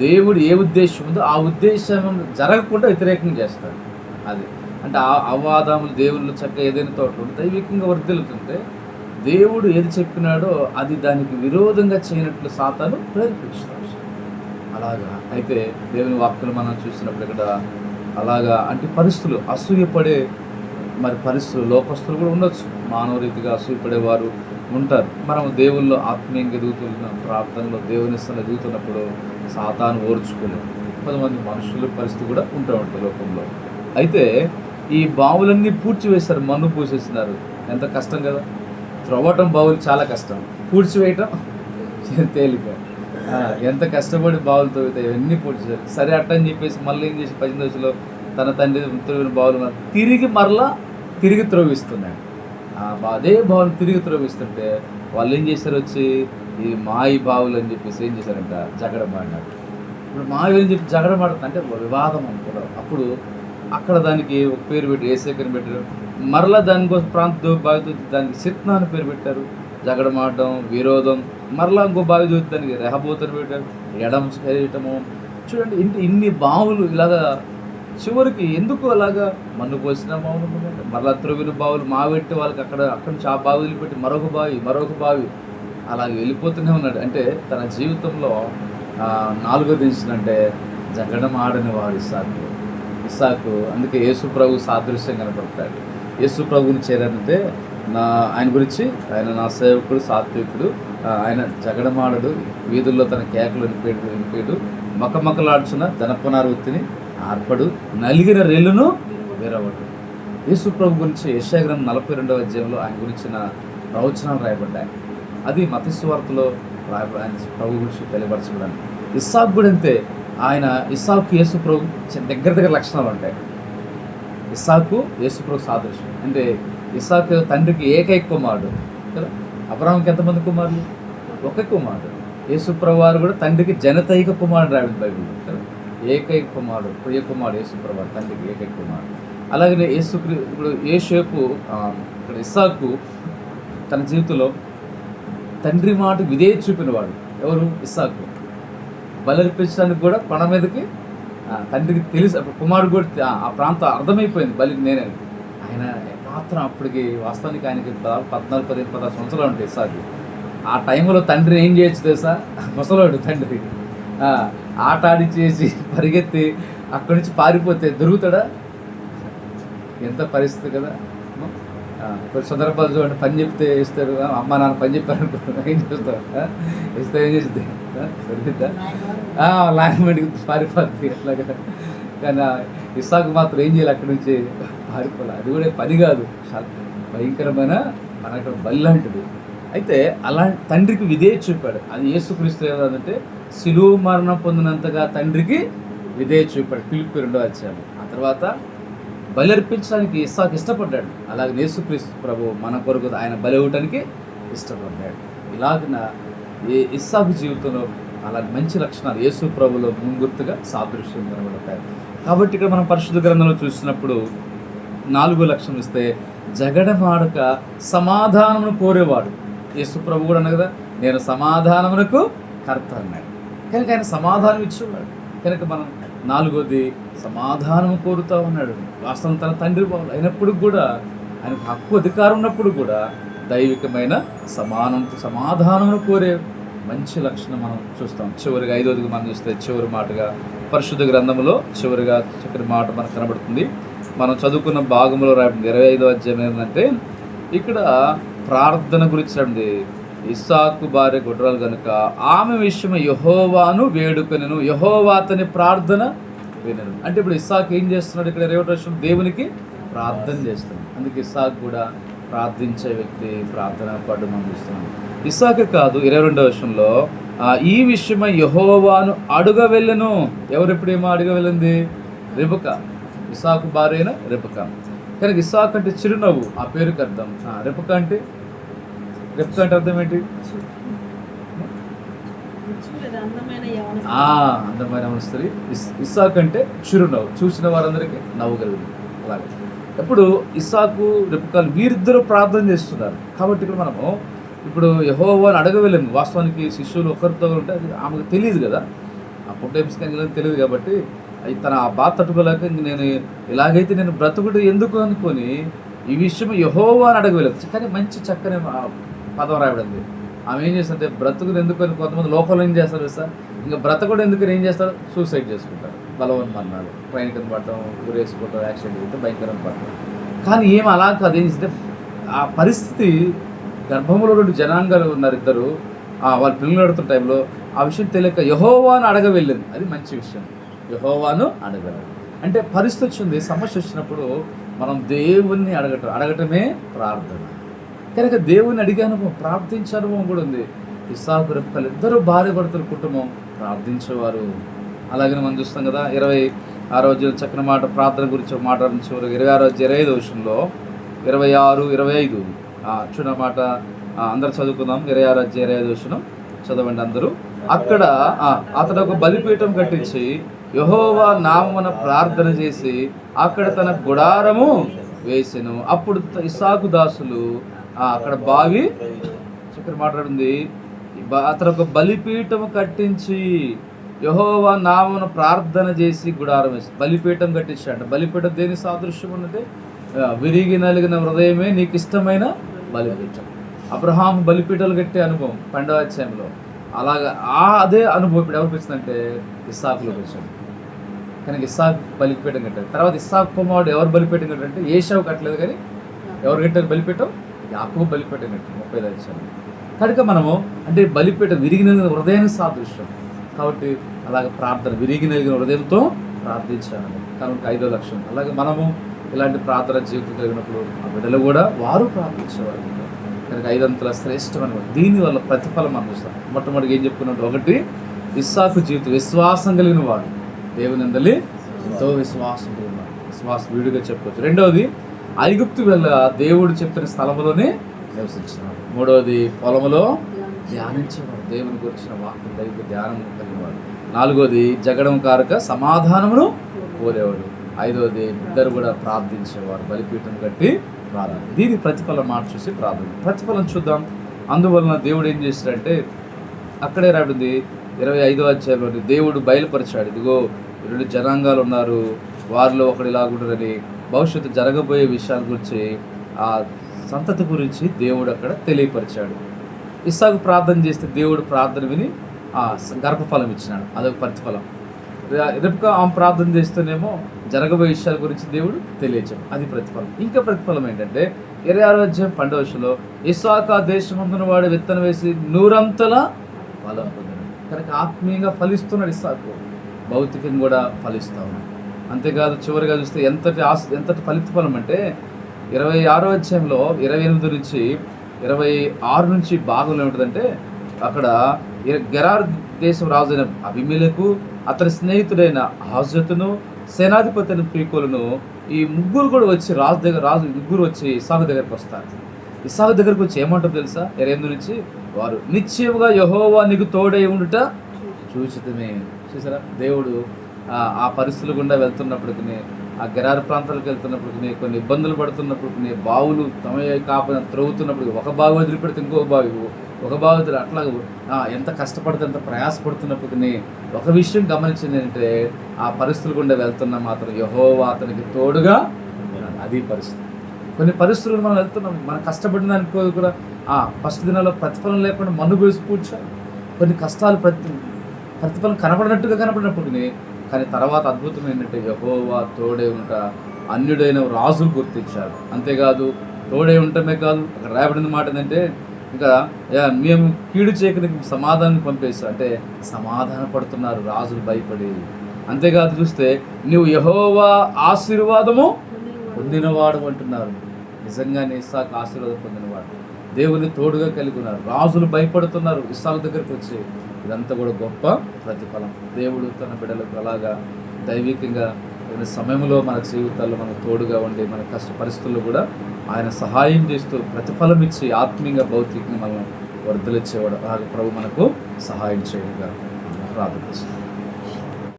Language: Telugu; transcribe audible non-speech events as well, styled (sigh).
దేవుడు ఏ ఉద్దేశం ఉందో ఆ ఉద్దేశం జరగకుండా వ్యతిరేకంగా చేస్తాడు. అది. అంటే ఆ అవాదములు దేవుళ్ళు చక్కగా ఏదైనా తోట దైవికంగా వర్ధిల్లుతుంటే దేవుడు ఏది చెప్పినాడో అది దానికి విరోధంగా చేయనట్లు సాతాను ప్రేరేపిస్తాడు. అలాగా. అయితే దేవుని వాక్కులు మనం చూసినప్పుడు ఇక్కడ అలాగా అంటే పరిస్థితులు అసూయపడే మరి పరిస్థితులు లోకస్తులు కూడా ఉండొచ్చు. మానవ రీతిగా అసూయపడేవారు ఉంటారు. మనం దేవుల్లో ఆత్మీయంగా ఎదుగుతున్న ప్రార్థనలో దేవుని స్థలం ఎదుగుతున్నప్పుడు సాతాను ఓర్చుకుని కొంతమంది మనుషుల పరిస్థితి కూడా ఉంటూ ఉంటుంది లోకంలో. అయితే ఈ బావులన్నీ పూడ్చివేస్తారు మన్ను పూసేస్తున్నారు. ఎంత కష్టం కదా. త్రవ్వటం బావులు చాలా కష్టం. పూడ్చివేయటం (laughs) తేలిక. ఎంత కష్టపడి బావులు తవ్వుతాయి ఇవన్నీ పూడ్చేశారు సరే అట్టని చెప్పేసి మళ్ళీ ఏం చేసి పద్దెనిమిది దశలో తన తండ్రి త్రవ్విన బావులు తిరిగి మరలా తిరిగి త్రవ్విస్తున్నాడు అదే బావులు తిరిగి త్రవ్విస్తుంటే వాళ్ళు ఏం చేశారు వచ్చి ఈ మాయి బావులు అని చెప్పేసి ఏం చేశారంట? జగడమాడినారు ఇప్పుడు మావి అని చెప్పి జగడమాడుతుంది అంటే వివాదం అనుకున్నారు అప్పుడు అక్కడ దానికి ఒక పేరు పెట్టి ఏసేకని పెట్టారు. మరలా దానికోసం ప్రాంత బావి దానికి సిత్నా అని పేరు పెట్టారు. జగడమాడడం విరోధం. మరలా ఇంకో బావి దూచి దానికి రెహబోతని పెట్టారు. ఎడం చేయటము చూడండి ఇంటి ఇన్ని బావులు ఇలాగా చివరికి ఎందుకు అలాగా మన్ను పోసిన బావులు ఉన్నాయి. మరలా బావులు మావెట్టి వాళ్ళకి అక్కడ అక్కడ నుంచి ఆ బావి వదిలిపెట్టి మరొక బావి మరొక బావి అలాగే వెళ్ళిపోతూనే ఉన్నాడు అంటే తన జీవితంలో నాలుగో దించినంటే జగడం ఆడని వాడు ఇస్సాకు ఇస్సాకు అందుకే యేసు ప్రభు సాదృశ్యం కనపడతాడు యేసు ప్రభుని చేరానంటే నా ఆయన గురించి ఆయన నా సేవకుడు సాత్వికుడు ఆయన జగడమాడడు వీధుల్లో తన కేకలు వినిపేడు వినిపేడు మకమకలాడుచున్న జనపనార వృత్తిని ఆర్పడు నలిగిన రెల్లును విరవడు. యేసు ప్రభు గురించి యశాగ్రం నలభై రెండవ అధ్యాయంలో ఆయన గురించిన ప్రవచనాలు రాయబడ్డాయి. అది మతస్వార్తలో రాయబడి ప్రభు గురించి తెలియపరచబడాలి ఇస్సాకు కూడా అంతే. ఆయన ఇస్సాకు యేసు ప్రభు దగ్గర దగ్గర లక్షణాలు ఉంటాయి. ఇస్సాకు యేసు ప్రభు సాదృశ్యం. అంటే ఇస్సాకు తండ్రికి ఏకైక కుమారుడు. కదా? అబ్రాహ్మకి ఎంతమంది కుమారులు? ఒక కుమారుడు. యేసు ప్రభు వారు కూడా తండ్రికి జనతైక కుమారుడు రాయడం బైబిల్ కదా? ఏకైక కుమారుడు ప్రియ కుమారుడు యేసు ప్రభు తండ్రికి ఏకైక కుమారుడు. అలాగనే యేసు ఇప్పుడు యేషేపు ఇక్కడ ఇస్సాకు తన జీవితంలో తండ్రి మాట విధేయ చూపినవాడు. ఎవరు? ఇస్సాకు. బలర్పించడానికి కూడా పణ మీదకి ఆ, తండ్రికి తెలిసి అప్పుడు కుమారుడు కూడా ఆ- ప్రాంతం అర్థమైపోయింది బలికి నేనే. ఆయన మాత్రం అప్పటికి వాస్తవానికి ఆయనకి దాదాపు పద్నాలుగు పదిహేను పదహారు సంవత్సరాలు ఉంటాయి ఇస్సాకు. ఆ టైంలో తండ్రి ఏం చేయొచ్చు తెలుసా? ముసలోడు తండ్రి. ఆట ఆడిచేసి పరిగెత్తి అక్కడి నుంచి పారిపోతే దొరుకుతాడా? ఎంత పరిస్థితి కదా. కొన్ని సందర్భాలు చూడండి పని చెప్తే ఇస్తాడు అమ్మ నాన్న పని చెప్పారు అనుకో ఏం చేస్తావు ఇస్తే ఏం చేస్తుంది? సరిగ్గా లాంగ్వేజ్ పారిపోద్ది అట్లాగా. కానీ ఆ ఇస్సాకు మాత్రం ఏం చేయాలి అక్కడి నుంచి? పారిపోలే అది కూడా పని కాదు. భయంకరమైన మనకు బలి లాంటిది. అయితే అలాంటి తండ్రికి విధేయ చూపాడు. అది ఏసుక్రీస్తు ఏదంటే సిలువు మరణం పొందినంతగా తండ్రికి విధేయ చూపాడు. పిలుపు రెండో వచ్చాడు ఆ తర్వాత బలి అర్పించడానికి ఇస్సాకు ఇష్టపడ్డాడు. అలాగే యేసుక్రీస్తు ప్రభు మన కొరకు ఆయన బలి ఇవ్వటానికి ఇష్టపడ్డాడు. ఇలాగిన ఏ ఇస్సాకు జీవితంలో అలాంటి మంచి లక్షణాలు యేసు ప్రభులో ముంగుర్తుగా సాదృశ్యం కనబడతాయి. కాబట్టి ఇక్కడ మనం పరిశుద్ధ గ్రంథంలో చూసినప్పుడు నాలుగో లక్షణం ఇస్తే జగడమాడక సమాధానమును కోరేవాడు. యేసు ప్రభు కూడా అన్న కదా నేను సమాధానమునకు కర్త అన్నాడు. కనుక ఆయన సమాధానం ఇచ్చున్నాడు. కనుక మనం నాలుగోది సమాధానం కోరుతా ఉన్నాడు. వాస్తవం తన తండ్రి బాబు అయినప్పుడు కూడా ఆయనకు హక్కు అధికారం ఉన్నప్పుడు కూడా దైవికమైన సమానం సమాధానమును కోరే మంచి లక్షణం మనం చూస్తాం. చివరిగా ఐదోదిగా మనం చూస్తే చివరి మాటగా పరిశుద్ధ గ్రంథంలో చివరిగా చక్కటి మాట మనకు కనబడుతుంది. మనం చదువుకున్న భాగంలో రాబడింది ఇరవై ఐదో అధ్యాయం ఏంటంటే ఇక్కడ ప్రార్థన గురించి రాబడింది ఇస్సాకు భార్య గుడ్రాలు కనుక ఆమె విషయం యహోవాను వేడుకొనెను. యహోవా అతని ప్రార్థన వినను. అంటే ఇప్పుడు ఇస్సాకు ఏం చేస్తున్నాడు? ఇక్కడ ఇరవై విషయం దేవునికి ప్రార్థన చేస్తాడు అందుకే ఇస్సాకు కూడా ప్రార్థించే వ్యక్తి ప్రార్థన పడ్డు మనం చూస్తున్నాం ఇస్సాకు కాదు ఇరవై రెండవ విషయంలో ఈ విషయమై యహోవాను అడుగ వెళ్ళను ఎవరెప్పుడేమో అడుగ వెళ్ళింది రిబక. ఇసాకు భార్య అయిన రిబక. కనుక ఇసాక్ అంటే చిరునవ్వు. ఆ పేరుకి అర్థం. ఆ, రిబక అంటే రిబక అంటే అర్థం ఏంటి? అందమైన యవన స్త్రీ ఇస్సాక్ అంటే చిరునవ్వు. చూసిన వారందరికీ నవ్వు కలిగింది అలాగే. ఇప్పుడు ఇస్సాకు రిపకాలు వీరిద్దరూ ప్రార్థన చేస్తున్నారు. కాబట్టి ఇక్కడ మనము ఇప్పుడు యహోవాని అడగవలేము వాస్తవానికి శిష్యులు ఒకరితో ఉంటే అది ఆమెకు తెలియదు కదా. ఆ పుట్టేమ్స్ కానీ తెలియదు కాబట్టి అది తన ఆ బాధ తట్టుకోలేక ఇంక నేను ఇలాగైతే నేను బ్రతుకుడు ఎందుకు అనుకొని ఈ విషయం యహోవా అని అడగలేదు కానీ మంచి చక్కని పదం రాయబడింది. ఆమె ఏం చేస్తుంటే బ్రతుకుడు ఎందుకు అని కొంతమంది లోపల ఏం చేస్తారు సార్ ఇంకా బ్రతకుడు ఎందుకు ఏం చేస్తారు? సూసైడ్ చేసుకుంటారు. బలవన్ మరణాలు ట్రైన్ కింద పడటం ఊరేసుకోవటం యాక్సిడెంట్ అయితే భయంకరం పడటం. కానీ ఏం అలా కాదు. ఏం చేస్తే ఆ పరిస్థితి గర్భంలో రెండు జనాంగాలు ఉన్నారు ఇద్దరు. వాళ్ళు పిల్లలు ఆడుతున్న టైంలో ఆ విషయం తెలియక యహోవాను అడగ వెళ్ళింది అది మంచి విషయం. యహోవాను అడగలేదు. అంటే పరిస్థితి వచ్చింది సమస్య వచ్చినప్పుడు మనం దేవుణ్ణి అడగటం అడగటమే ప్రార్థన. కనుక దేవుని అడిగే అనుభవం ప్రార్థించే అనుభవం కూడా ఉంది. ఇసాకు రెప్పలు ఇద్దరు భార్య భర్తల కుటుంబం ప్రార్థించేవారు. అలాగే మనం చూస్తాం కదా ఇరవై ఆ రోజు చక్కని మాట ప్రార్థన గురించి మాట్లాడించేవారు ఇరవై ఆరు ఇరవై ఐదు విషయంలో ఇరవై ఆరు ఇరవై ఐదు. చూడ మాట అందరు చదువుకుందాం. ఇరవై ఆరు ఇరవై ఐదు విషయం చదవండి అందరూ. అక్కడ అతడు ఒక బలిపీఠం కట్టించి యహోవా నామమున ప్రార్థన చేసి అక్కడ తన గుడారము వేసెను. అప్పుడు ఇసాకు దాసులు అక్కడ బావి. చక్కని మాట్లాడింది. అతను ఒక బలిపీఠము కట్టించి యహోవా నామను ప్రార్థన చేసి గుడారం వేసి బలిపీఠం కట్టించాడు బలిపీఠం దేని సాదృశ్యం ఉన్నది? విరిగి నలిగిన హృదయమే నీకు ఇష్టమైన బలిపీఠం. అబ్రహాం బలిపీఠాలు కట్టే అనుభవం పండవాధ్యాయంలో. అలాగా ఆ అదే అనుభవం ఇప్పుడు ఎవరికి వచ్చిందంటే ఇస్సాకులో వచ్చాడు కనుక ఇస్సాక్ బలిపీఠం కట్టారు తర్వాత ఇస్సాక్ కుమారుడు ఎవరు బలిపీఠం కట్టారంటే ఏషావు కట్టలేదు కానీ ఎవరు కట్టారు బలిపీఠం? యాకో బలిపెట్టినట్టు ముప్పై వచ్చాను కనుక మనము అంటే బలిపెట్ట విరిగిన హృదయం సాదృశ్యం. కాబట్టి అలాగ ప్రార్థన విరిగిన హృదయంతో ప్రార్థించాలి కనుక ఐదో లక్షణం. అలాగే మనము ఇలాంటి ప్రార్థన జీవితం కలిగినప్పుడు ఆ బిడ్డలు కూడా వారు ప్రార్థించేవారు. కనుక ఐదంతుల శ్రేష్టమైన దీనివల్ల ప్రతిఫలం అందిస్తాం మొట్టమొదటి ఏం చెప్పుకున్నట్టు ఒకటి విశ్వాసు జీవితం విశ్వాసం కలిగిన వాడు. దేవుని అందలి ఎంతో విశ్వాసం కలిగిన విశ్వాసం వీడిగా చెప్పుకోవచ్చు. రెండవది ఐగుప్తు వెళ్ళ దేవుడు చెప్పిన స్థలంలోనే నివసించినాడు. మూడవది పొలములో ధ్యానించేవాడు. దేవుని గురించిన వాక్యం దైవ ధ్యానం కలిగినవాడు నాలుగోది జగడం కారక సమాధానమును కోరేవాడు. ఐదవది ఇద్దరు కూడా ప్రార్థించేవారు. బలిపీఠం కట్టి ప్రార్థన. దీని ప్రతిఫలం మాట చూసి ప్రార్థన. ప్రతిఫలం చూద్దాం. అందువలన దేవుడు ఏం చేశాడంటే అక్కడే రాబడింది ఇరవై ఐదో అధ్యాయంలో దేవుడు బయలుపరిచాడు. ఇదిగో రెండు జనాంగాలు ఉన్నారు. వారిలో ఒకడు ఇలాగుంటారని భవిష్యత్తు జరగబోయే విషయాల గురించి ఆ సంతతి గురించి దేవుడు అక్కడ తెలియపరిచాడు. ఇస్సాకు ప్రార్థన చేస్తే దేవుడు ప్రార్థన విని ఆ గర్భఫలం ఇచ్చినాడు. అదొక ప్రతిఫలం. రేపుక ఆమె ప్రార్థన చేస్తేనేమో జరగబోయే విషయాల గురించి దేవుడు తెలియచాడు అది ప్రతిఫలం. ఇంకా ప్రతిఫలం ఏంటంటే ఇరవై ఆరో అధ్యాయం పండవశలో ఇస్సాక దేశమందున వాడు విత్తనం వేసి నూరంతల ఫలం పొందాడు కనుక ఆత్మీయంగా ఫలిస్తున్నాడు ఇస్సాకు. భౌతికంగా కూడా ఫలిస్తా ఉన్నాడు. అంతేకాదు చివరిగా చూస్తే ఎంతటి ఆస్ ఎంతటి ఫలితఫలం అంటే ఇరవై ఆరో అధ్యాయంలో ఇరవై ఎనిమిది నుంచి ఇరవై ఆరు నుంచి భాగంలో ఏమిటంటే అక్కడ గెరార్ దేశం రాజైన అభిమేలకు అతని స్నేహితుడైన హాజతును సేనాధిపతి అయిన ప్రీకులను ఈ ముగ్గురు కూడా వచ్చి రాజు దగ్గర రాజు ముగ్గురు వచ్చి ఇసాకు దగ్గరకు వస్తారు. ఇసాకు దగ్గరకు వచ్చి ఏమంటారు తెలుసా? ఇరవై ఎనిమిది నుంచి వారు నిశ్చయముగా యహోవా నీకు తోడై ఉండుట చూచితమే. చూసారా? దేవుడు ఆ- పరిస్థితులు గుండా వెళ్తున్నప్పటికీ ఆ గరారు ప్రాంతాలకు వెళ్తున్నప్పటికీ కొన్ని ఇబ్బందులు పడుతున్నప్పటికీ బావులు తమ కాప త్రవ్వుతున్నప్పుడు ఒక బావి వదిలిపెడితే ఇంకో బావి ఒక బావి వదిలి అట్లా ఎంత కష్టపడితే ఎంత ప్రయాసపడుతున్నప్పటికీ ఒక విషయం గమనించింది ఏంటంటే ఆ పరిస్థితులు గుండా వెళ్తున్న మాత్రం యహోవా అతనికి తోడుగా అది పరిస్థితి. కొన్ని పరిస్థితులు మనం వెళ్తున్నాం. మనం కష్టపడిన దానికి కూడా ఆ ఫస్ట్ దినాల్లో ప్రతిఫలం లేకుండా మన్ను పోసి పూడ్చాలి కొన్ని కష్టాలు ప్రతి ప్రతిఫలం కనపడినట్టుగా కనపడినప్పటికీ కానీ తర్వాత అద్భుతం ఏంటంటే యహోవా తోడే ఉంట అన్యుడైన రాజులు గుర్తించారు అంతేకాదు తోడే ఉండటమే కాదు అక్కడ రాయబడిన మాట ఏంటంటే ఇంకా మేము కీడు చేయకని సమాధానం పంపేస్తా అంటే సమాధాన పడుతున్నారు రాజులు భయపడి. అంతేకాదు చూస్తే నువ్వు యహోవా ఆశీర్వాదము పొందినవాడు అంటున్నారు. నిజంగానే ఇస్సాకు ఆశీర్వాదం పొందినవాడు. దేవుని తోడుగా కలిగి ఉన్నారు. రాజులు భయపడుతున్నారు. విశాల దగ్గరికి వచ్చి ఇదంతా కూడా గొప్ప ప్రతిఫలం. దేవుడు తన బిడ్డలకు అలాగా దైవికంగా కొన్ని సమయంలో మన జీవితాల్లో మన తోడుగా ఉండి మన కష్ట పరిస్థితుల్లో కూడా ఆయన సహాయం చేస్తూ ప్రతిఫలం ఇచ్చి ఆత్మీయంగా భౌతికంగా మనం వర్ధలిచ్చేవాడు అలాగే ప్రభు మనకు సహాయం చేయగా ప్రార్థిస్తుంది